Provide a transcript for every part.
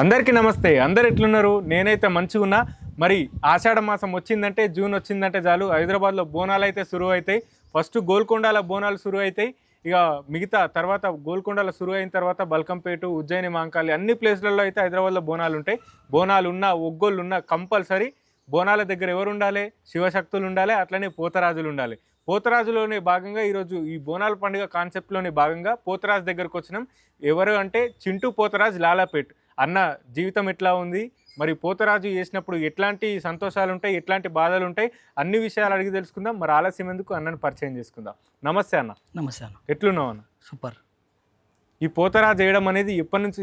అందరికీ నమస్తే. అందరు ఎట్లున్నారు? నేనైతే మంచిగా ఉన్నా. మరి ఆషాఢ మాసం వచ్చిందంటే జూన్ వచ్చిందంటే చాలు. హైదరాబాద్లో బోనాలు అయితే సురువు అవుతాయి. ఫస్ట్ గోల్కొండలో బోనాలు సురువు అవుతాయి. ఇక మిగతా తర్వాత గోల్కొండలో సురువు అయిన తర్వాత బల్కంపేట ఉజ్జయిని మాంకాలి అన్ని ప్లేస్లలో అయితే హైదరాబాద్లో బోనాలు ఉంటాయి. బోనాలు ఉన్నా ఒగ్గోళ్ళు ఉన్నా కంపల్సరీ బోనాల దగ్గర ఎవరు ఉండాలి? శివశక్తులు ఉండాలి. అట్లనే పోతరాజులు ఉండాలి. పోతరాజులోనే భాగంగా ఈరోజు ఈ బోనాల పండుగ కాన్సెప్ట్లోనే భాగంగా పోతరాజు దగ్గరకు వచ్చినాం. ఎవరు అంటే చింటూ పోతరాజు లాలాపేట్. అన్న జీవితం ఎట్లా ఉంది? మరి పోతరాజు చేసినప్పుడు ఎట్లాంటి సంతోషాలు ఉంటాయి ఎట్లాంటి బాధలు ఉంటాయి అన్ని విషయాలు అడిగి తెలుసుకుందాం. మరి ఆలస్యం ఎందుకు? అన్నని పరిచయం చేసుకుందాం. నమస్తే అన్న. నమస్తే అన్న. ఎట్లున్నావు అన్న? సూపర్. ఈ పోతరాజు వేయడం అనేది ఎప్పటి నుంచి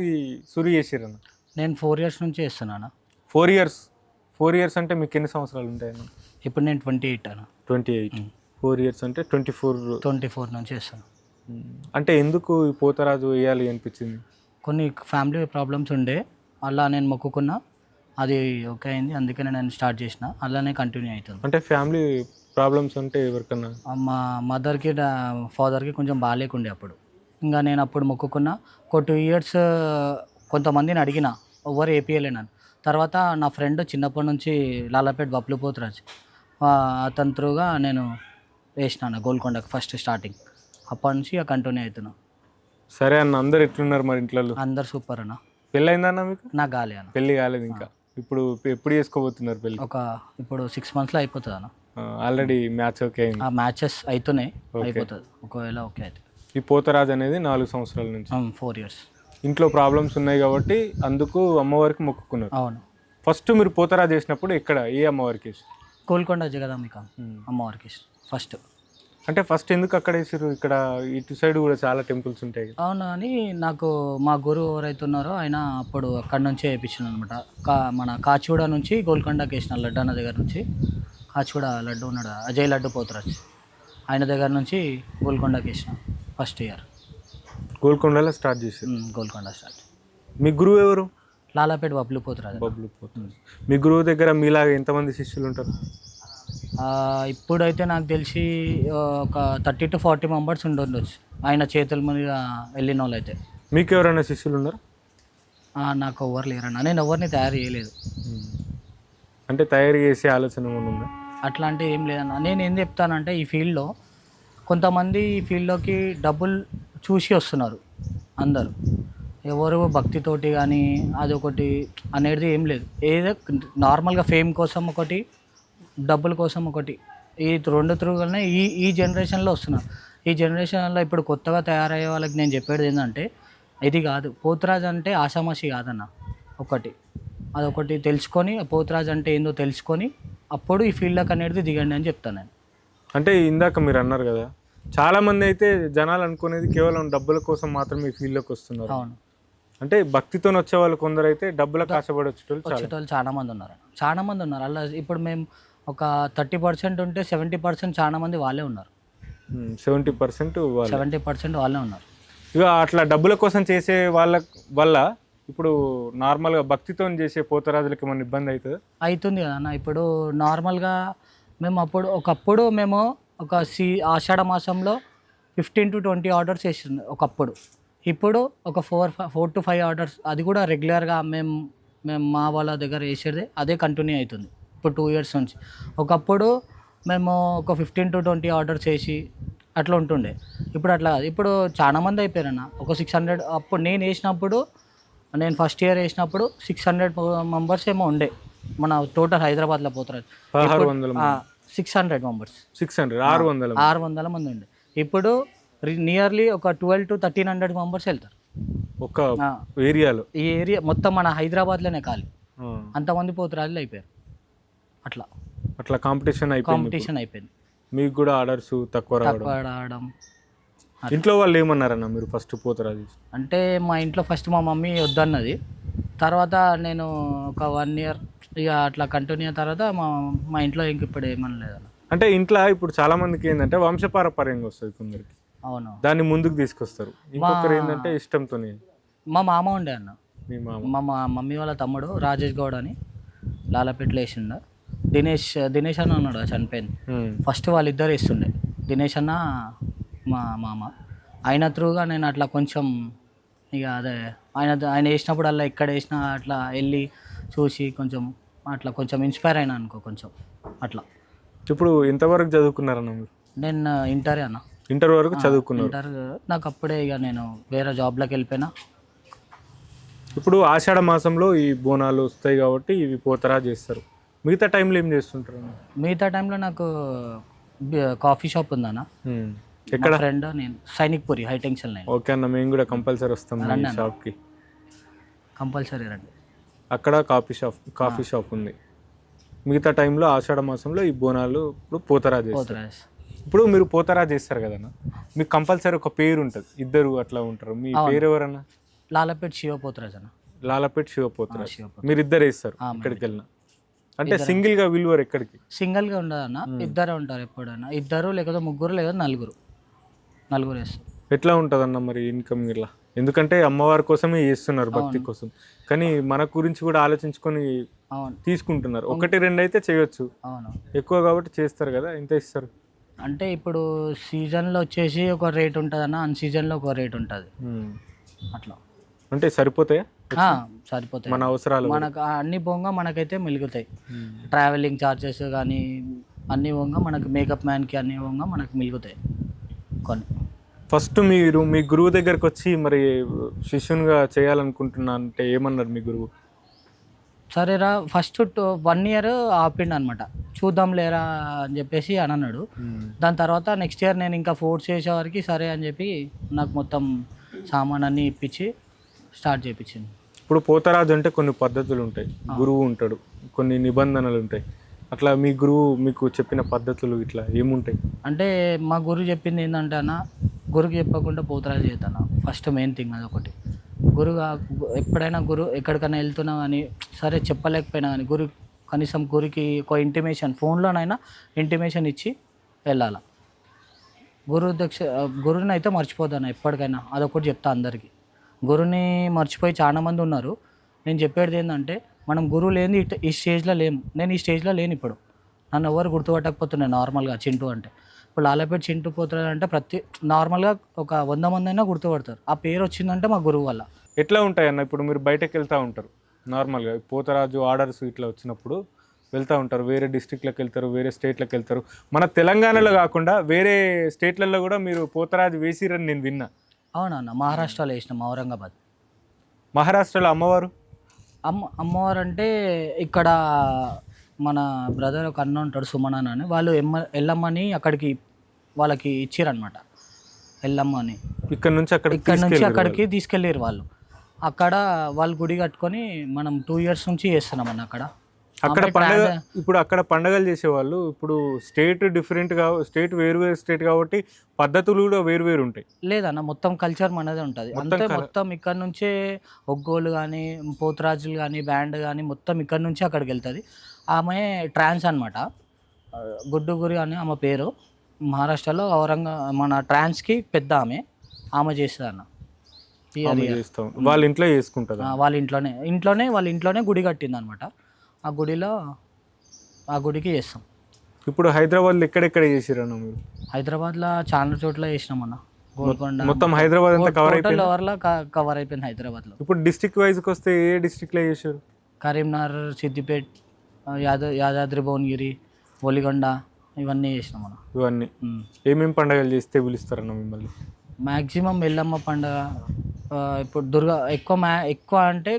సురు చేసిరన్న నేను ఫోర్ ఇయర్స్ నుంచి చేస్తున్నాను ఫోర్ ఇయర్స్? ఫోర్ ఇయర్స్ అంటే మీకు ఎన్ని సంవత్సరాలు ఉంటాయన్న ఇప్పుడు నేను ట్వంటీ ఎయిట్ అన్న. Twenty eight. ఫోర్ ఇయర్స్ అంటే ట్వంటీ ఫోర్ ట్వంటీ ఫోర్ నుంచి చేస్తాను అంటే ఎందుకు ఈ పోతరాజు వేయాలి అనిపించింది? కొన్ని ఫ్యామిలీ ప్రాబ్లమ్స్ ఉండే అలా నేను మొక్కుకున్నా. అది ఓకే అయింది. అందుకనే నేను స్టార్ట్ చేసిన. అలానే కంటిన్యూ అవుతుంది. అంటే ఫ్యామిలీ ప్రాబ్లమ్స్ అంటే ఎవరికన్నా? మా మదర్కి ఫాదర్కి కొంచెం బాగాలేకుండే అప్పుడు. ఇంకా నేను అప్పుడు మొక్కుకున్నా. ఒక టూ ఇయర్స్ కొంతమందిని అడిగిన. ఎవరు ఏపీఎలే నన్ను. తర్వాత నా ఫ్రెండ్ చిన్నప్పటి నుంచి లాలాపేట్ బబ్లు పోతురాజ్ ఆ, అతని త్రూగా నేను వేసినాను గోల్కొండకు ఫస్ట్ స్టార్టింగ్ అప్పటి నుంచి ఇక కంటిన్యూ అవుతున్నా. సరే అన్న అందరు ఎట్లున్నారు మరి ఇంట్లో అందరు సూపర్ అన్న. పెళ్ళి అయిందన్న మీకు? నా గాలి అన్న. పెళ్ళి కాలేదు ఇంకా. ఇప్పుడు ఎప్పుడు చేసుకోబోతున్నారు పెళ్ళి? ఒక ఇప్పుడు సిక్స్ మంత్స్లో అయిపోతుంది అన్న. ఆల్రెడీ మ్యాచ్ ఓకే అయింది. ఆ మ్యాచెస్ అవుతున్నాయి అయిపోతుంది. ఒకవేళ ఓకే అయితే. ఈ పోతరాజు అనేది నాలుగు సంవత్సరాల నుంచి. ఫోర్ ఇయర్స్ ఇంట్లో ప్రాబ్లమ్స్ ఉన్నాయి కాబట్టి అందుకు అమ్మవారికి మొక్కుకున్నారు. అవును. ఫస్ట్ మీరు పోతరాజు చేసినప్పుడు ఇక్కడ ఏ అమ్మవారికి? గోల్కొండ జగదాంబిక అమ్మవారికి ఫస్ట్ అంటే ఫస్ట్ ఎందుకు అక్కడ వేసారు ఇక్కడ ఇటు సైడ్ కూడా చాలా టెంపుల్స్ ఉంటాయి. అవును అని నాకు మా గురువు ఎవరైతే ఉన్నారో ఆయన అప్పుడు అక్కడ నుంచే వేయించాను అనమాట కా మన కాచిగూడ నుంచి గోల్కొండకి వేసిన లడ్డు అన్న దగ్గర నుంచి. కాచిగూడ లడ్డు ఉన్నాడు? అజయ్ లడ్డు పోతురాజ్ ఆయన దగ్గర నుంచి గోల్కొండకి వేసిన ఫస్ట్ ఇయర్. గోల్కొండలో స్టార్ట్ చేశారు గోల్కొండ స్టార్ట్. మీ గురువు ఎవరు? లాలాపేట బబ్లు పోతురాజ్ బబ్లు పోతరాజు మీ గురువు దగ్గర మీలాగా ఎంతమంది శిష్యులు ఉంటారు? ఇప్పుడైతే నాకు తెలిసి ఒక థర్టీ టు ఫార్టీ మెంబర్స్ ఉండొచ్చు. ఆయన చేతుల మీద వెళ్ళిన వాళ్ళు అయితే మీకు ఎవరైనా శిష్యులు ఉన్నారు? నాకు ఎవరు లేరన్న. నేను ఎవరిని తయారు చేయలేదు. అంటే తయారు చేసే ఆలోచన ఉందా? అట్లాంటి ఏం లేదన్న. నేను ఏం చెప్తానంటే ఈ ఫీల్డ్లో కొంతమంది ఈ ఫీల్డ్లోకి డబ్బులు చూసి వస్తున్నారు. అందరూ. ఎవరు భక్తితోటి కానీ అదొకటి అనేది ఏం లేదు. ఏదో నార్మల్గా ఫేమ్ కోసం ఒకటి డబ్బుల కోసం ఒకటి. ఈ రెండు త్రూగానే ఈ ఈ జనరేషన్లో వస్తున్నారు ఈ జనరేషన్లో ఇప్పుడు కొత్తగా తయారయ్యే వాళ్ళకి నేను చెప్పేది ఏంటంటే ఇది కాదు. పోతురాజ్ అంటే ఆషామాషి కాదన్న. ఒకటి. అదొకటి తెలుసుకొని పోతురాజ్ అంటే ఏందో తెలుసుకొని అప్పుడు ఈ ఫీల్డ్లోకి అనేది దిగండి అని చెప్తాను నేను. అంటే ఇందాక మీరు అన్నారు కదా చాలా మంది అయితే జనాలు అనుకునేది కేవలం డబ్బుల కోసం మాత్రమే ఈ ఫీల్డ్లోకి వస్తున్నారు. అవును. అంటే భక్తితో వచ్చే వాళ్ళు కొందరు అయితే డబ్బులకు ఆశపడి వచ్చేటోళ్ళు చాలా. వచ్చేటోళ్ళు చాలా మంది ఉన్నారు. చాలా మంది ఉన్నారు. అలా ఇప్పుడు మేము ఒక థర్టీ పర్సెంట్ ఉంటే సెవెంటీ పర్సెంట్ చాలా మంది వాళ్ళే ఉన్నారు. సెవెంటీ పర్సెంట్ సెవెంటీ పర్సెంట్ వాళ్ళే ఉన్నారు. ఇక అట్లా డబ్బుల కోసం చేసే వాళ్ళ వల్ల ఇప్పుడు నార్మల్గా భక్తితో చేసే పోతరాజులకి మన ఇబ్బంది అవుతుంది అవుతుంది కదా అన్న. ఇప్పుడు నార్మల్గా మేము అప్పుడు ఒకప్పుడు మేము ఒక సి ఆషాఢ మాసంలో ఫిఫ్టీన్ టు ట్వంటీ ఆర్డర్స్ వేసింది ఒకప్పుడు. ఇప్పుడు ఒక four four to five orders అది కూడా రెగ్యులర్గా మేము మేము మా వాళ్ళ దగ్గర వేసేది అదే కంటిన్యూ అవుతుంది. ఇప్పుడు టూ ఇయర్స్ నుంచి. ఒకప్పుడు మేము ఒక ఫిఫ్టీన్ టు ట్వంటీ ఆర్డర్స్ వేసి అట్లా ఉంటుండే. ఇప్పుడు అట్లా కాదు. ఇప్పుడు చాలా మంది అయిపోయారన్న ఒక సిక్స్ హండ్రెడ్ అప్పుడు నేను వేసినప్పుడు నేను ఫస్ట్ ఇయర్ వేసినప్పుడు సిక్స్ హండ్రెడ్ మెంబర్స్ ఏమో ఉండే. మన టోటల్ హైదరాబాద్లో పోతారు six hundred members six hundred ఆరు వందల ఆరు వందల మంది ఉండే. ఇప్పుడు నియర్లీ ఒక twelve to thirteen hundred members వెళ్తారు. ఒక ఏరియాలో. ఈ ఏరియా మొత్తం మన హైదరాబాద్లోనే ఖాళీ. అంతమంది పోతురాజులు అయిపోయారు. అట్లా. అట్లా కాంపిటీషన్ అయిపోయింది కాంపిటీషన్ అయిపోయింది. మీకు కూడా ఆర్డర్స్ తక్కువ రావడం? తక్కువ ఇంట్లో వాళ్ళు ఏమన్నారన్న మీరు ఫస్ట్ పోతరాజు అంటే మా ఇంట్లో ఫస్ట్ మా మమ్మీ వద్దన్నది. తర్వాత నేను ఒక వన్ ఇయర్ ఇక అట్లా కంటిన్యూ అయిన తర్వాత మా మా ఇంట్లో ఇంక ఇప్పుడు ఏమనలేదన్న. అంటే ఇంట్లో ఇప్పుడు చాలా మందికి ఏంటంటే వంశపారపర్యంగా వస్తుంది కొందరికి. అవును. దాన్ని ముందుకు తీసుకొస్తారు. ఇంకొకరు ఏంటంటే ఇష్టంతోనే. మా మామ ఉండే అన్న. మీ మామ. మా మా మమ్మీ వాళ్ళ తమ్ముడు రాజేష్ గౌడ్ అని. లాలపేటలో వేసిండ. దినేష్ దినేష్ అన్న ఉన్నాడు చనిపోయింది. ఫస్ట్ వాళ్ళిద్దరు వేస్తుండే. దినేష్ అన్న మా మామ. ఆయన త్రూగా నేను అట్లా కొంచెం ఇక అదే ఆయన ఆయన వేసినప్పుడు అలా ఎక్కడ వేసినా అట్లా వెళ్ళి చూసి కొంచెం అట్లా కొంచెం ఇన్స్పైర్ అయినా అనుకో కొంచెం అట్లా. ఇప్పుడు ఇంతవరకు చదువుకున్నారన్న మీరు? నేను ఇంటర్ అన్న. ఇంటర్ వరకు చదువుకున్నారు. ఇంటర్ నాకు అప్పుడే ఇక నేను వేరే జాబ్లోకి వెళ్ళిపోయినా. ఇప్పుడు ఆషాఢ మాసంలో ఈ బోనాలు వస్తాయి కాబట్టి ఇవి పోతరా చేస్తారు. మిగతా టైంలో ఏం చేస్తుంటారు? మిగతా టైంలో నాకు కాఫీ షాప్ ఉందన్న. ఎక్కడ? ఫ్రెండ్ నేను Sainikpuri high tension line. Okay అన్న మేము కూడా కంపల్సరీ వస్తాం మీ. షాప్కి. కంపల్సరీ రండి. అక్కడ కాఫీ షాప్ కాఫీ షాప్ ఉంది. మిగతా టైంలో ఆషాఢ మాసంలో ఈ బోనాలు ఇప్పుడు పోతరా చేస్తారు. పోతురాజ్ ఇప్పుడు మీరు పోతరా చేస్తారు కదన్న మీకు కంపల్సరీ ఒక పేరు ఉంటుంది. ఇద్దరు అట్లా ఉంటారు. మీ పేరు ఎవరన్నా? లాలపేట్ శివ పోతురాజ్ అన్న లాలపేట్ శివపోతరా శివపోతురాజ్. మీరు ఇద్దరు వేస్తారు ఆ, ఎక్కడికి వెళ్ళినా అంటే సింగిల్గా విలువరు ఎక్కడికి? సింగిల్గా ఉండదన్న. ఇద్దరే ఉంటారు ఎప్పుడైనా. ఇద్దరు లేకపోతే ముగ్గురు లేదా నలుగురు. నలుగురు వేస్తారు. ఎట్లా ఉంటుందన్న మరి ఇన్కమ్ ఇలా ఎందుకంటే అమ్మవారి కోసమే చేస్తున్నారు భక్తి కోసం. కానీ మన గురించి కూడా ఆలోచించుకొని తీసుకుంటున్నారు. ఒకటి రెండు అయితే చేయొచ్చు. అవును. ఎక్కువ కాబట్టి చేస్తారు కదా ఎంత ఇస్తారు? అంటే ఇప్పుడు సీజన్లో వచ్చేసి ఒక రేట్ ఉంటుంది అన్న అన్ సీజన్లో ఒక రేట్ ఉంటుంది. అట్లా. అంటే సరిపోతాయా? సరిపోతాయి. మన అవసరాలు మనకు అన్ని పోగా మనకైతే ఉమ్. ట్రావెలింగ్ ఛార్జెస్ కానీ అన్ని పోగా మనకు మేకప్ మ్యాన్కి అన్ని పోగా మనకు మిగులుతాయి. కొన్ని. ఫస్ట్ మీరు మీ గురువు దగ్గరకు వచ్చి మరి శిష్యునిగా చేయాలనుకుంటున్నా అంటే ఏమన్నారు మీ గురువు? సరేరా ఫస్ట్ వన్ ఇయర్ ఆపిండు అనమాట చూద్దాం లేరా అని చెప్పేసి అని అన్నాడు. దాని తర్వాత నెక్స్ట్ ఇయర్ నేను ఇంకా ఫోర్స్ చేసే వరకు సరే అని చెప్పి నాకు మొత్తం సామాన్ అన్ని ఇప్పించి స్టార్ట్ చేయించింది ఇప్పుడు పోతరాజు అంటే కొన్ని పద్ధతులు ఉంటాయి గురువు ఉంటాడు. కొన్ని నిబంధనలు ఉంటాయి అట్లా మీ గురువు మీకు చెప్పిన పద్ధతులు ఇట్లా ఏముంటాయి? అంటే మా గురువు చెప్పింది ఏంటంటే అన్న గురుకు చెప్పకుండా పోతరాజు చేద్దాను ఫస్ట్ మెయిన్ థింగ్ అదొకటి. గురువు ఎప్పుడైనా గురు ఎక్కడికైనా వెళ్తున్నా కానీ సరే చెప్పలేకపోయినా కానీ గురు కనీసం గురికి ఒక ఇంటిమేషన్ ఫోన్లోనైనా ఇంటిమేషన్ ఇచ్చి వెళ్ళాలి. గురువు దక్ష గురువుని అయితే మర్చిపోతాను ఎప్పటికైనా. అదొకటి చెప్తా అందరికీ. గురువుని మర్చిపోయి చాలా మంది ఉన్నారు. నేను చెప్పేది ఏంటంటే మనం గురువు లేని ఈ స్టేజ్లో లేము నేను ఈ స్టేజ్లో లేను ఇప్పుడు. నన్ను ఎవరు గుర్తుపట్టకపోతున్నాయి నార్మల్గా చింటూ అంటే. ఇప్పుడు లాలపేట చింటూ పోతున్నాడు అంటే ప్రతి నార్మల్గా ఒక వంద మంది అయినా గుర్తుపడతారు. ఆ పేరు వచ్చిందంటే మా గురువు వల్ల. ఎట్లా ఉంటాయి అన్న ఇప్పుడు మీరు బయటకు వెళ్తూ ఉంటారు. నార్మల్గా పోతరాజు ఆర్డర్స్ ఇట్లా వచ్చినప్పుడు వెళ్తూ ఉంటారు. వేరే డిస్టిక్లకు వెళ్తారు వేరే స్టేట్లకు వెళ్తారు. మన తెలంగాణలో కాకుండా వేరే స్టేట్లలో కూడా మీరు పోతరాజు వేసిరని నేను విన్నా. అవునన్న మహారాష్ట్రలో వేసినాం ఔరంగాబాద్. మహారాష్ట్రలో అమ్మవారు? అమ్మ అమ్మవారు అంటే ఇక్కడ మన బ్రదర్ ఒక అన్న ఉంటాడు సుమన్ అని. వాళ్ళు ఎమ్మ ఎల్లమ్మని అక్కడికి వాళ్ళకి ఇచ్చిరనమాట ఎల్లమ్మ అని ఇక్కడ నుంచి అక్కడికి ఇక్కడ నుంచి అక్కడికి తీసుకెళ్ళారు వాళ్ళు. అక్కడ వాళ్ళు గుడి కట్టుకొని మనం టూ ఇయర్స్ నుంచి చేస్తున్నాం అన్న అక్కడ. అక్కడ పండగ ఇప్పుడు అక్కడ పండగలు చేసేవాళ్ళు ఇప్పుడు స్టేట్ డిఫరెంట్గా స్టేట్ వేరు వేరు స్టేట్ కాబట్టి పద్ధతులు కూడా వేరు వేరు ఉంటాయి. లేదన్న మొత్తం కల్చర్ మనదే ఉంటుంది. అంతే కల- మొత్తం ఇక్కడ నుంచే ఒగ్గోలు కానీ పోతురాజులు కానీ బ్యాండ్ కానీ మొత్తం ఇక్కడ నుంచి అక్కడికి వెళ్తుంది. ఆమె ట్రాన్స్ అనమాట గుడ్డు గురి అని ఆమె పేరు. మహారాష్ట్రలో ఔరంగా మన ట్రాన్స్కి పెద్ద ఆమె. ఆమె చేస్తుంది అన్న వాళ్ళ ఇంట్లో చేసుకుంటారు వాళ్ళ ఇంట్లోనే ఇంట్లోనే వాళ్ళ ఇంట్లోనే గుడి కట్టింది అనమాట ఆ గుడిలో ఆ గుడికి చేస్తాం. ఇప్పుడు హైదరాబాద్లో ఎక్కడెక్కడ చేసిరన్న మీరు? హైదరాబాద్లో చాలా చోట్ల చేసినాం అన్న. గోల్కొండ. మొత్తం హైదరాబాద్ అంతా కవర్ అయిపోయింది? ఓవర్లో కవర్ అయిపోయింది హైదరాబాద్లో. ఇప్పుడు డిస్ట్రిక్ట్ వైజ్కి వస్తే ఏ డిస్ట్రిక్ట్లో చేశారు కరీంనగర్ సిద్దిపేట్ యాద యాదాద్రి భువనగిరి ఒలిగొండ ఇవన్నీ చేసినాం మనం ఇవన్నీ. ఏమేం పండగలు చేస్తే పిలుస్తారన్న మిమ్మల్ని? మ్యాక్సిమం ఎల్లమ్మ పండుగ ఇప్పుడు దుర్గా ఎక్కువ మ్యా ఎక్కువ అంటే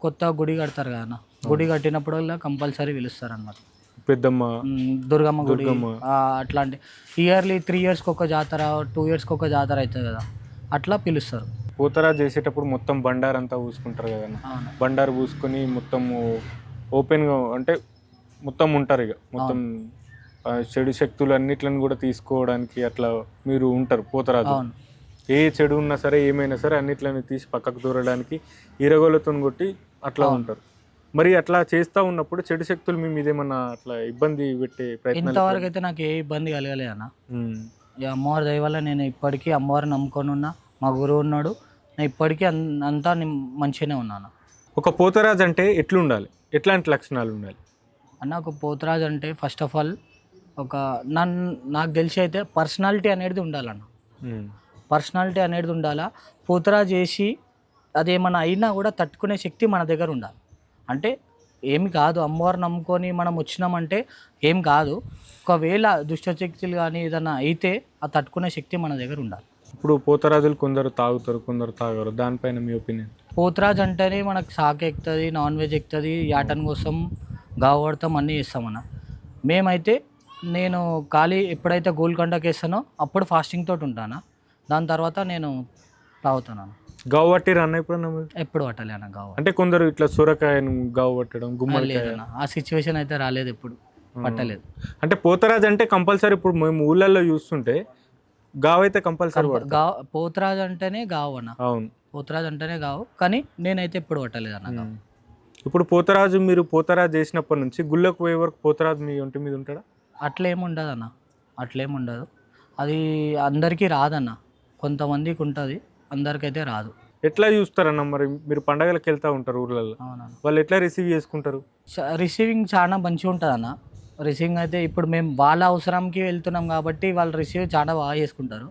కొత్త గుడి కడతారు కదా గుడి కట్టినప్పుడల్లా కంపల్సరీ పిలుస్తారు అన్నమాట పెద్దమ్మ దుర్గమ్మ గుడి అట్లాంటి ఇయర్లీ త్రీ ఇయర్స్కి ఒక జాతర టూ ఇయర్స్కి ఒక జాతర అవుతుంది కదా అట్లా పిలుస్తారు. పూతరా చేసేటప్పుడు మొత్తం బండారు అంతా పూసుకుంటారు అవును. బండారు పూసుకొని మొత్తం ఓపెన్గా అంటే మొత్తం ఉంటారు ఇక. మొత్తం చెడు శక్తులు అన్నిట్లను కూడా తీసుకోవడానికి అట్లా మీరు ఉంటారు పోతరాజు. ఏ చెడు ఉన్నా సరే ఏమైనా సరే అన్నిట్లని తీసి పక్కకు దూరడానికి ఈరగోలతో కొట్టి అట్లా ఉంటారు. మరి అట్లా చేస్తూ ఉన్నప్పుడు చెడు శక్తులు మీ మీద ఏమన్నా అట్లా ఇబ్బంది పెట్టే ఇంతవరకు అయితే నాకు ఏ ఇబ్బంది కలగలేదు అన్న. ఈ అమ్మవారి దయ వల్ల నేను ఇప్పటికీ అమ్మవారిని నమ్ముకొని ఉన్నా. మా గురువు ఉన్నాడు. నేను ఇప్పటికీ అంతా మంచిగానే ఉన్నాను ఒక పోతరాజు అంటే ఎట్లుండాలి? ఎట్లాంటి లక్షణాలు ఉండాలి? అన్న ఒక పోతురాజు అంటే ఫస్ట్ ఆఫ్ ఆల్ ఒక నన్ను నాకు తెలిసి అయితే పర్సనాలిటీ అనేది ఉండాలన్న. పర్సనాలిటీ అనేది ఉండాలా? పోతురాజు చేసి అదేమన్నా అయినా కూడా తట్టుకునే శక్తి మన దగ్గర ఉండాలి. అంటే ఏమి కాదు అమ్మవారు నమ్ముకొని మనం వచ్చినామంటే ఏం కాదు. ఒకవేళ దుష్టశక్తులు కానీ ఏదైనా అయితే ఆ తట్టుకునే శక్తి మన దగ్గర ఉండాలి. ఇప్పుడు పోతరాజులు కొందరు తాగుతారు కొందరు తాగరు. దానిపైన మీ ఒపీనియన్? పోతురాజ్ అంటేనే మనకు సాక్ ఎక్కుతుంది నాన్ వెజ్ ఎక్కుతుంది యాటన్ కోసం గావడతాం అన్నీ చేస్తామన్న మేమైతే నేను ఖాళీ ఎప్పుడైతే గోల్కొండకి వేస్తానో అప్పుడు ఫాస్టింగ్ తోటి ఉంటాను. దాని తర్వాత నేను తాగుతున్నాను. గావు పట్టిరు అన్న ఎప్పుడు పట్టాలి అన్న గావ. అంటే కొందరు ఇట్లా సొరకాయను గావు పట్టడం గుమ్మడికాయ. లేదన్న ఆ సిచ్యువేషన్ అయితే రాలేదు ఎప్పుడు. పట్టలేదు. అంటే పోతరాజు అంటే కంపల్సరీ ఇప్పుడు మేము ఊళ్ళల్లో చూస్తుంటే గావు అయితే కంపల్సరీ పడతాం గా పోతురాజ్ అంటేనే గావు అన్న. అవును. పోతురాజ్ అంటేనే గావు. కానీ నేనైతే ఎప్పుడు పట్టలేదు అన్న గావు. ఇప్పుడు పోతరాజు మీరు పోతరాజు చేసినప్పటి నుంచి గుళ్ళకు పోయే వరకు పోతరాజు మీ ఒంటి మీద ఉంటాడా? అట్లేం ఉండదు అన్న. అట్లేం ఉండదు. అది అందరికీ రాదన్న. కొంతమందికి ఉంటుంది. అందరికైతే రాదు. ఎట్లా చూస్తారన్న మరి? మీరు పండగలకు వెళ్తా ఉంటారు ఊర్లలో. అవునన్న. వాళ్ళు ఎట్లా రిసీవ్ చేసుకుంటారు? చ- రిసీవింగ్ చాలా మంచిగా ఉంటుంది అన్న రిసీవింగ్ అయితే ఇప్పుడు మేము వాళ్ళ అవసరంకి వెళ్తున్నాం కాబట్టి వాళ్ళు రిసీవ్ చాలా బాగా చేసుకుంటారు.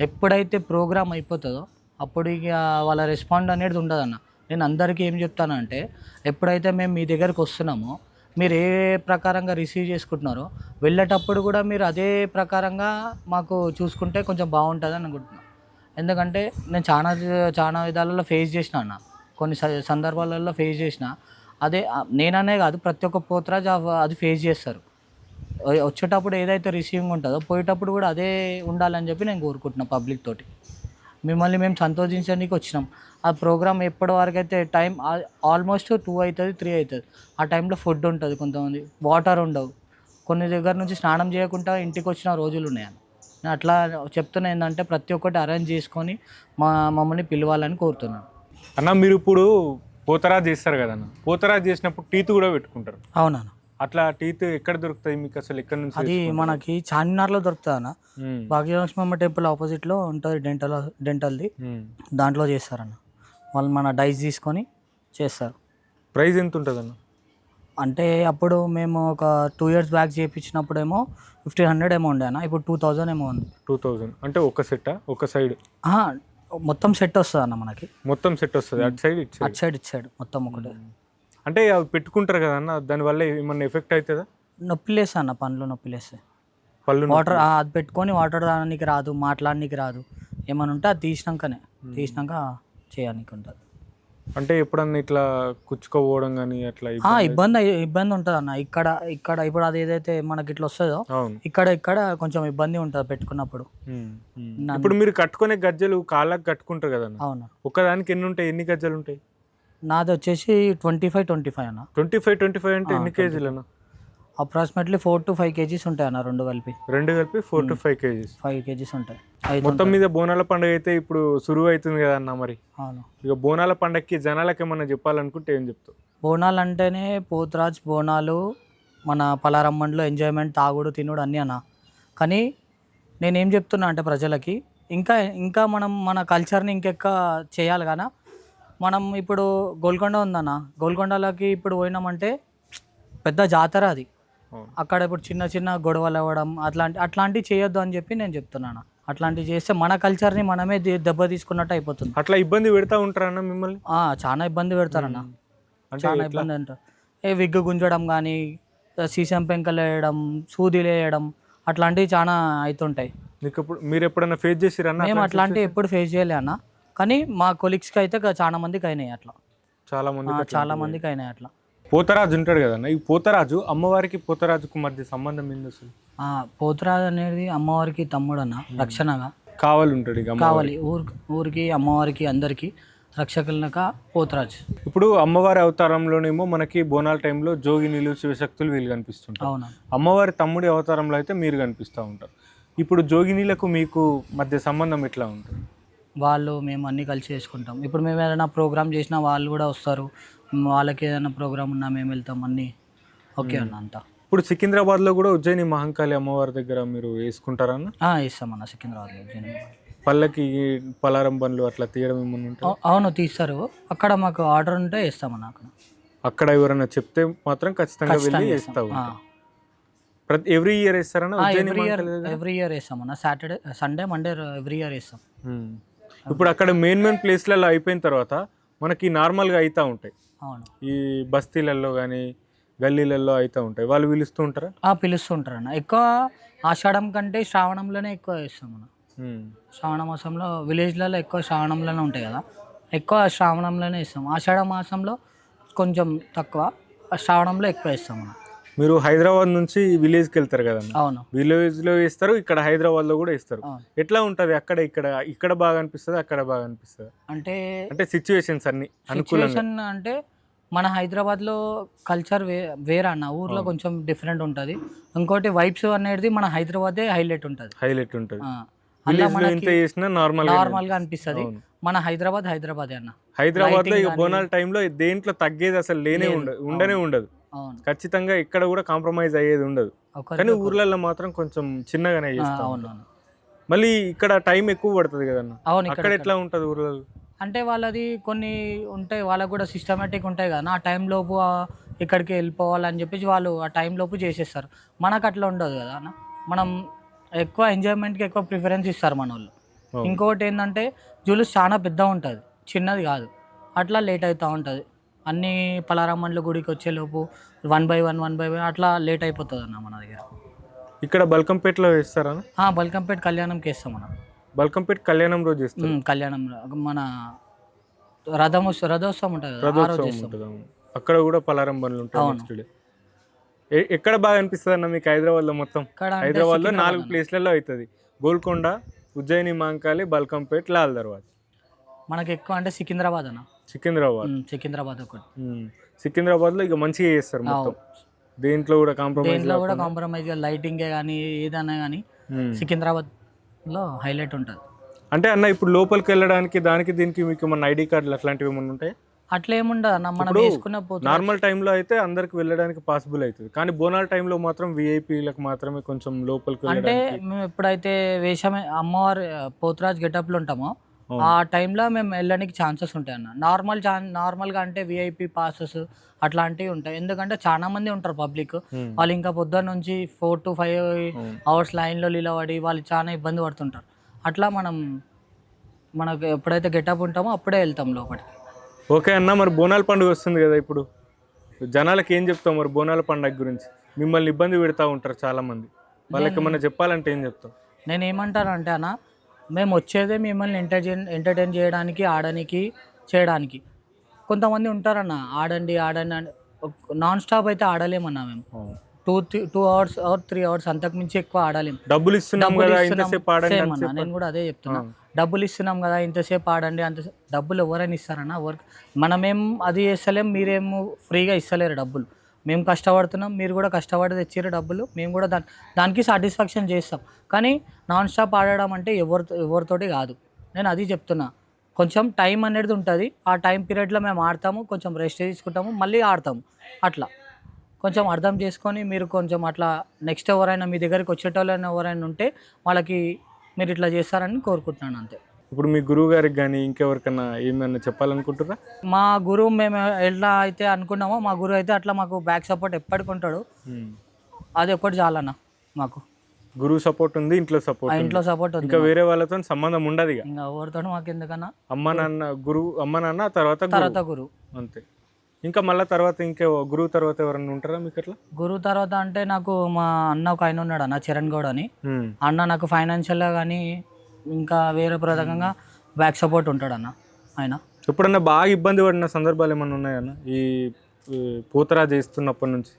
ఎప్పుడైతే ప్రోగ్రామ్ అయిపోతుందో అప్పుడు ఇక వాళ్ళ రెస్పాండ్ అనేది ఉండదు అన్న నేను అందరికీ ఏం చెప్తానంటే ఎప్పుడైతే మేము మీ దగ్గరికి వస్తున్నామో మీరు ఏ ప్రకారంగా రిసీవ్ చేసుకుంటున్నారో వెళ్ళేటప్పుడు కూడా మీరు అదే ప్రకారంగా మాకు చూసుకుంటే కొంచెం బాగుంటుంది అని అనుకుంటున్నాను ఎందుకంటే నేను చాలా చాలా విధాలలో ఫేస్ చేసిన అన్న. కొన్ని స- సందర్భాలలో ఫేస్ చేసిన. అదే నేననే కాదు ప్రతి ఒక్క పోతరాజ్ అది ఫేస్ చేస్తారు. వచ్చేటప్పుడు ఏదైతే రిసీవింగ్ ఉంటుందో పోయేటప్పుడు కూడా అదే ఉండాలని చెప్పి నేను కోరుకుంటున్నాను పబ్లిక్ తోటి. మిమ్మల్ని మేము సంతోషించడానికి వచ్చినాం. ఆ ప్రోగ్రామ్ ఎప్పటి వరకు అయితే టైం ఆల్మోస్ట్ టూ అవుతుంది త్రీ అవుతుంది ఆ టైంలో ఫుడ్ ఉంటుంది కొంతమంది. వాటర్ ఉండవు. కొన్ని దగ్గర నుంచి స్నానం చేయకుండా ఇంటికి వచ్చిన రోజులు ఉన్నాయని నేను అట్లా చెప్తున్నా ఏంటంటే ప్రతి ఒక్కటి అరేంజ్ చేసుకొని మా మమ్మల్ని పిలవాలని కోరుతున్నాను అన్న మీరు ఇప్పుడు పోతరాజు చేస్తారు కదన్న పోతరాజు చేసినప్పుడు టీత్ కూడా పెట్టుకుంటారు. అవునా అట్లా టీత్ ఎక్కడ దొరుకుతాయి మీకు అసలు? ఎక్కడ నుంచి అది? మనకి చార్మినార్లో దొరుకుతుంది అన్న. ఉమ్, భాగ్యలక్ష్మి అమ్మ టెంపుల్ ఆపోజిట్లో ఉంటుంది డెంటల్ డెంటల్ది. దాంట్లో చేస్తారన్న. వాళ్ళు మన డైస్ తీసుకొని చేస్తారు. ప్రైస్ ఎంత ఉంటుంది అన్న అంటే అప్పుడు మేము ఒక టూ ఇయర్స్ బ్యాక్ చేయించినప్పుడేమో ఫిఫ్టీన్ హండ్రెడ్ ఏమో ఉండే అన్న. ఇప్పుడు టూ థౌజండ్ ఏమో ఉంది. టూ థౌజండ్ అంటే ఒక సెట్ ఒక సైడ్? మొత్తం సెట్ వస్తుంది అన్న మనకి. మొత్తం సెట్ వస్తుంది. అటు సైడ్ ఇటు అటు సైడ్? ఇటు సైడ్. మొత్తం ఒకటి. అంటే అవి పెట్టుకుంటారు కదా అన్న దానివల్ల ఏమన్నా ఎఫెక్ట్ అవుతుందా నొప్పి లేస్తా అన్న పనులు నొప్పి లేస్తాయి పళ్ళు వాటర్ అది పెట్టుకొని వాటర్ తాగడానికి రాదు మాట్లాడడానికి రాదు. ఏమైనా ఉంటే అది తీసినాకనే తీసినాక చేయడానికి ఉంటుంది అంటే ఎప్పుడన్నా ఇట్లా కుచ్చుకోపోవడం కానీ అట్లా ఇబ్బంది- ఇబ్బంది ఉంటుంది అన్న. ఇక్కడ ఇక్కడ ఇప్పుడు అది ఏదైతే మనకి ఇట్లా వస్తుందో ఇక్కడ ఇక్కడ కొంచెం ఇబ్బంది ఉంటుంది పెట్టుకున్నప్పుడు. ఇప్పుడు మీరు కట్టుకునే గజ్జలు కాళ్ళకి కట్టుకుంటారు కదా అవును. ఒకదానికి ఎన్ని ఉంటాయి? ఎన్ని గజ్జలు ఉంటాయి? నాది వచ్చేసి ట్వంటీ ఫైవ్ ట్వంటీ ఫైవ్ అన్న. ట్వంటీ ఫైవ్ ట్వంటీ ఫైవ్ అంటే ఎన్ని 25. కేజీలు అన్న? Approximately four to five kgs ఉంటాయి అన్న రెండు కలిపి. రెండు కలిపి four to five kgs. Five kgs ఉంటాయి. మొత్తం. మీద బోనాల పండుగ అయితే ఇప్పుడు సురువు అవుతుంది కదా అన్న మరి. అవును. ఇక బోనాల పండగకి జనాలకు ఏమన్నా చెప్పాలనుకుంటే ఏం చెప్తావు? బోనాలు అంటేనే పోతురాజ్ బోనాలు మన పలారమ్మండ్లో ఎంజాయ్మెంట్ తాగుడు తినుడు అన్నీ అన్న. కానీ నేనేం చెప్తున్నా అంటే ప్రజలకి ఇంకా ఇంకా మనం మన కల్చర్ని ఇంకెక్క చేయాలి కానీ మనం ఇప్పుడు గోల్కొండ ఉందన్న. గోల్కొండలోకి ఇప్పుడు పోయినామంటే పెద్ద జాతర అది. అక్కడ ఇప్పుడు చిన్న చిన్న గొడవలు అవ్వడం అట్లాంటి అట్లాంటివి చేయొద్దు అని చెప్పి నేను చెప్తున్నాను అట్లాంటివి చేస్తే మన కల్చర్ని మనమే దెబ్బ తీసుకున్నట్టు అయిపోతుంది. అట్లా ఇబ్బంది పెడతా ఉంటారన్న మిమ్మల్ని? చాలా ఇబ్బంది పెడతారన్న. చాలా? ఇబ్బంది అంటారు. ఏ విగ్గు గుంజడం కానీ సీసం పెంకలు వేయడం సూదిలు వేయడం అట్లాంటివి చాలా అవుతుంటాయి ఇప్పుడు మీరు ఎప్పుడైనా ఫేస్ చేసిరన్న మేము అట్లాంటివి ఎప్పుడు ఫేస్ చేయలే అన్న. కానీ మా కొలీగ్స్కి అయితే చాలా మందికి అయినాయి అట్లా. చాలా మంది చాలా మందికి అయినాయి అట్లా. పోతరాజు ఉంటాడు కదన్న. ఈ పోతరాజు అమ్మవారికి పోతరాజుకు మధ్య సంబంధం ఏంది అసలు? ఆ, పోతురాజు అనేది అమ్మవారికి తమ్ముడు అన్న రక్షణగా. కావాలి ఉంటాడు ఇక. కావాలి ఊరు ఊరికి అమ్మవారికి అందరికీ రక్షకులక పోతురాజు. ఇప్పుడు అమ్మవారి అవతారంలోనేమో మనకి బోనాల టైంలో జోగినీలు శివశక్తులు వీళ్ళు కనిపిస్తుంటారు. అవునా? అమ్మవారి తమ్ముడి అవతారంలో అయితే మీరు కనిపిస్తూ ఉంటారు. ఇప్పుడు జోగినీలకు మీకు మధ్య సంబంధం ఎట్లా ఉంటుంది? వాళ్ళు మేము అన్నీ కలిసి చేసుకుంటాం. ఇప్పుడు మేము ఏదైనా ప్రోగ్రామ్ చేసినా వాళ్ళు కూడా వస్తారు. వాళ్ళకి ఏదైనా ప్రోగ్రామ్ ఉన్నా మేము వెళ్తాం అన్నీ ఓకే అన్న అంతా. ఇప్పుడు సికింద్రాబాద్లో కూడా ఉజ్జయిని మహంకాళి అమ్మవారి దగ్గర మీరు వేసుకుంటారన్న ఆ, ఇస్తామన్న సికింద్రాబాద్లో జనం. పళ్ళకి పలారం బండ్లు అట్లా తీయడం ఏమన్నా అవును తీస్తారు. అక్కడ మాకు ఆర్డర్ ఉంటే ఇస్తామన్న అక్కడ. అక్కడ ఎవరైనా చెప్తే మాత్రం ఖచ్చితంగా వెళ్ళి వేస్తావు. ప్రతి every year వేస్తారన్న Ujjaini every year? Every year వేస్తామన్న Saturday Sunday Monday every year వేస్తాం. ఇప్పుడు అక్కడ మెయిన్ మెయిన్ ప్లేస్లలో అయిపోయిన తర్వాత మనకి నార్మల్గా అవుతూ ఉంటాయి. అవును. ఈ బస్తీలలో కానీ గల్లీలలో అవుతూ ఉంటాయి. వాళ్ళు పిలుస్తూ ఉంటారా? ఆ, పిలుస్తుంటారు అన్న ఎక్కువ ఆషాఢం కంటే శ్రావణంలోనే ఎక్కువ చేస్తాం మనం. శ్రావణ మాసంలో విలేజ్లలో ఎక్కువ శ్రావణంలోనే ఉంటాయి కదా. ఎక్కువ శ్రావణంలోనే ఇస్తాం ఆషాఢ మాసంలో కొంచెం తక్కువ శ్రావణంలో ఎక్కువ ఇస్తాం మనం మీరు హైదరాబాద్ నుంచి విలేజ్కి వెళ్తారు కదన్న అవును. విలేజ్లో ఇస్తారు ఇక్కడ హైదరాబాద్లో కూడా ఇస్తారు అవును. ఎట్లా ఉంటుంది అక్కడ ఇక్కడ ఇక్కడ బాగా అనిపిస్తుంది అక్కడ బాగా అనిపిస్తుంది? అంటే అంటే సిచ్యువేషన్స్ అన్ని సిచ్యువేషన్ అంటే మన హైదరాబాద్లో కల్చర్ వే వేరే అన్న. ఊర్లో కొంచెం డిఫరెంట్ ఉంటుంది. ఇంకోటి వైబ్స్ అనేది మన హైదరాబాదే హైలైట్ ఉంటుంది. హైలైట్ ఉంటుంది. ఆ, అలా విలేజ్లో ఎంత మనకి చేసినా నార్మల్ నార్మల్గా అనిపిస్తుంది. మన హైదరాబాద్ హైదరాబాదే అన్న. హైదరాబాద్లో బోనాల టైంలో దేంట్లో తగ్గేది అసలు లేనే. ఉండదు ఉండనే ఉండదు. ఖచ్చితంగా ఇక్కడ కూడా కాంప్రమైజ్ అయ్యేది ఉండదు. కానీ ఊర్లలో మాత్రం కొంచెం చిన్నగానే చేస్తాం మళ్ళీ ఇక్కడ టైం ఎక్కువ పడుతుంది కదన్న? అవును ఇక్కడ ఎట్లా ఉంటది ఊర్లలో అంటే వాళ్ళది కొన్ని ఉంటాయి వాళ్ళకు కూడా సిస్టమేటిక్ ఉంటాయి కదా. ఆ టైం లోపు ఆ ఇక్కడికి వెళ్ళిపోవాలని చెప్పేసి వాళ్ళు ఆ టైం లోపు చేసేస్తారు. మనకు అట్లా ఉండదు కదా అన్న. మనం ఎక్కువ ఎంజాయ్మెంట్కి ఎక్కువ ప్రిఫరెన్స్ ఇస్తారు మన వాళ్ళు. ఇంకొకటి ఏంటంటే జూలుస్ చాలా పెద్ద ఉంటుంది. చిన్నది కాదు. అట్లా లేట్ అవుతూ ఉంటుంది. అన్ని పలారామన్ల గుడికి వచ్చేలోపు one by one one by one అట్లా లేట్ అయిపోతుంది అన్న మన దగ్గర. ఇక్కడ బల్కంపేటలో వేస్తారా? బల్కంపేట కళ్యాణంకి వేస్తాం మనం. బల్కంపేట కళ్యాణం రోజు చేస్తారు ఉమ్, కళ్యాణం మన రథము రథోత్సవం ఉంటుంది రథోత్సవం చేస్తాం. అక్కడ కూడా పలారం బండ్లు ఉంటాయి ఎక్కడ బాగా అనిపిస్తుంది అన్న మీకు హైదరాబాద్లో మొత్తం? ఇక్కడ అంటే హైదరాబాద్లో సికింద్రాబాద్ నాలుగు. ప్లేస్లలో అవుతుంది. గోల్కొండ ఉజ్జయిని మాంకాలి బల్కంపేట్ లాల్ దర్వాజ్. మనకి ఎక్కువ అంటే సికింద్రాబాద్ అన్న. సికింద్రాబాద్. సికింద్రాబాద్ ఒకటి. సికింద్రాబాద్లో ఇక మంచిగా చేస్తారు మొత్తం. దేంట్లో కూడా కాంప్రమైజ్ దేంట్లో కూడా కాంప్రమైజ్ లైటింగే కానీ ఏదైనా కానీ సికింద్రాబాద్లో హైలైట్ ఉంటుంది. అంటే అన్న ఇప్పుడు లోపలికి వెళ్ళడానికి దానికి దీనికి మీకు ఏమన్నా ఐడి కార్డులు అట్లాంటివి ఏమన్నా ఉంటాయి? అట్లా ఏముండదు అన్న మనం వేసుకున్న పోతే నార్మల్ టైంలో అయితే అందరికి వెళ్ళడానికి పాసిబుల్ అవుతుంది. కానీ బోనాల టైంలో మాత్రం విఐపీలకు మాత్రమే కొంచెం లోపలికి అంటే మేము ఎప్పుడైతే వేషమే అమ్మవారి పోతురాజ్ గెటప్లో ఉంటామో. ఆ టైంలో మేము వెళ్ళడానికి ఛాన్సెస్ ఉంటాయి అన్న. నార్మల్ నార్మల్గా అంటే విఐపి పాసెస్ అట్లాంటివి ఉంటాయి. ఎందుకంటే చాలా మంది ఉంటారు పబ్లిక్. వాళ్ళు ఇంకా పొద్దున్న నుంచి ఫోర్ టు ఫైవ్. అవర్స్ లైన్లో నిలబడి వాళ్ళు చాలా ఇబ్బంది పడుతుంటారు. అట్లా మనం మనకు ఎప్పుడైతే గెటప్ ఉంటామో అప్పుడే వెళ్తాం లోపలికి. ఓకే అన్న మరి బోనాల పండుగ వస్తుంది కదా ఇప్పుడు. జనాలకి ఏం చెప్తావు మరి బోనాల పండుగ గురించి? మిమ్మల్ని ఇబ్బంది పెడతా ఉంటారు చాలా మంది. వాళ్ళకి ఏమన్నా చెప్పాలంటే ఏం చెప్తావు? నేను ఏమంటానంటే అన్న మేము వచ్చేదే మిమ్మల్ని ఎంటర్టైన్ ఎంటర్టైన్ చేయడానికి ఆడడానికి చేయడానికి. కొంతమంది ఉంటారన్న ఆడండి ఆడండి నాన్ స్టాప్ అయితే ఆడలేమన్నా మేము. Two three two hours or three hours అంతకుమించి ఎక్కువ ఆడలేము డబ్బులు ఇస్తున్నాం అన్న, నేను కూడా అదే చెప్తున్నా. డబ్బులు ఇస్తున్నాం కదా ఇంతసేపు ఆడండి అంత డబ్బులు ఎవరైనా ఇస్తారన్న? ఎవరికి మనమేం అది చేస్తలేం మీరేమో ఫ్రీగా ఇస్తలేరు డబ్బులు. మేము కష్టపడుతున్నాం మీరు కూడా కష్టపడి తెచ్చారు డబ్బులు మేము కూడా దాని దానికి సాటిస్ఫాక్షన్ చేస్తాం. కానీ నాన్ స్టాప్ ఆడడం అంటే ఎవరితో ఎవరితోటి కాదు. నేను అది చెప్తున్నా. కొంచెం టైం అనేది ఉంటుంది. ఆ టైం పీరియడ్లో మేము ఆడతాము కొంచెం రెస్ట్ తీసుకుంటాము మళ్ళీ ఆడతాము. అట్లా. కొంచెం అర్థం చేసుకొని మీరు కొంచెం అట్లా నెక్స్ట్ ఎవరైనా మీ దగ్గరికి వచ్చేటోళ్ళైనా ఎవరైనా ఉంటే వాళ్ళకి మీరు ఇట్లా చేస్తారని కోరుకుంటున్నాను అంతే. ఇప్పుడు మీ గురువు గారికి కానీ ఇంకెవరికన్నా ఏమన్నా చెప్పాలనుకుంటురా మా గురువు మేము ఎలా అయితే అనుకున్నామో మా గురువు అయితే అట్లా మాకు బ్యాక్ సపోర్ట్ ఎప్పటికి ఉంటాడు. అది ఒక్కటి చాలన్న మాకు. గురువు సపోర్ట్ ఉంది ఇంట్లో సపోర్ట్ ఇంట్లో సపోర్ట్ ఉంది ఇంకా వేరే వాళ్ళతో సంబంధం ఉండదు ఇక. ఇంకా ఎవరితో మాకు ఎందుకన్నా? అమ్మ నాన్న గురువు అమ్మ నాన్న తర్వాత. తర్వాత గురువు. అంతే. ఇంకా మళ్ళీ తర్వాత ఇంకే గురువు తర్వాత ఎవరన్నా ఉంటారా మీకు అట్లా? గురువు తర్వాత అంటే నాకు మా అన్న ఒక ఆయన ఉన్నాడు అన్న చరణ్ గౌడ్ అని. అన్న నాకు ఫైనాన్షియల్గా కానీ ఇంకా వేరే ప్రధానంగా బ్యాక్ సపోర్ట్ ఉంటాడు అన్న ఆయన. ఎప్పుడన్నా బాగా ఇబ్బంది పడిన సందర్భాలు ఏమన్నా ఉన్నాయన్న? ఈ పూతరా చేస్తున్నప్పటి నుంచి.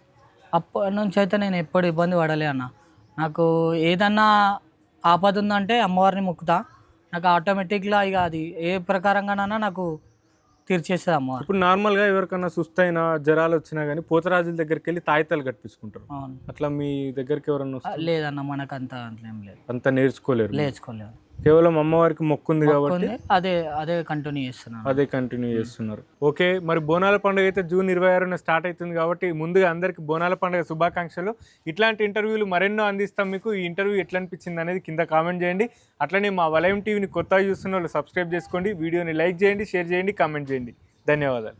అప్పటి నుంచి అయితే నేను ఎప్పుడు ఇబ్బంది పడలే అన్న. నాకు ఏదన్నా ఆపద ఉందంటే అమ్మవారిని మొక్కుతా. నాకు ఆటోమేటిక్గా ఇక అది ఏ ప్రకారంగానైనా నాకు తీర్చేస్తుంది అమ్మవారు. ఇప్పుడు నార్మల్గా ఎవరికన్నా సుస్తైనా జ్వరాలు వచ్చినా కానీ పోతరాజుల దగ్గరికి వెళ్ళి తాయితాలు కట్టించుకుంటారు. అట్లా మీ దగ్గరికి ఎవరన్నా లేదన్న మనకు అంత అట్లేం లేదు. అంత నేర్చుకోలేరు లేచుకోలేదు కేవలం అమ్మవారికి మొక్కుంది కాబట్టి అదే అదే కంటిన్యూ చేస్తున్నాను అదే కంటిన్యూ చేస్తున్నారు. ఓకే మరి బోనాల పండుగ అయితే జూన్ ఇరవై ఆరున స్టార్ట్ అవుతుంది కాబట్టి ముందుగా అందరికి బోనాల పండుగ శుభాకాంక్షలు. ఇట్లాంటి ఇంటర్వ్యూలు మరెన్నో అందిస్తాం మీకు. ఈ ఇంటర్వ్యూ ఎట్లా అనిపించింది అనేది కింద కామెంట్ చేయండి. అట్లనే మా వలయం టీవీని కొత్తగా చూస్తున్న వాళ్ళు సబ్స్క్రైబ్ చేసుకోండి. వీడియోని లైక్ చేయండి షేర్ చేయండి కామెంట్ చేయండి. ధన్యవాదాలు.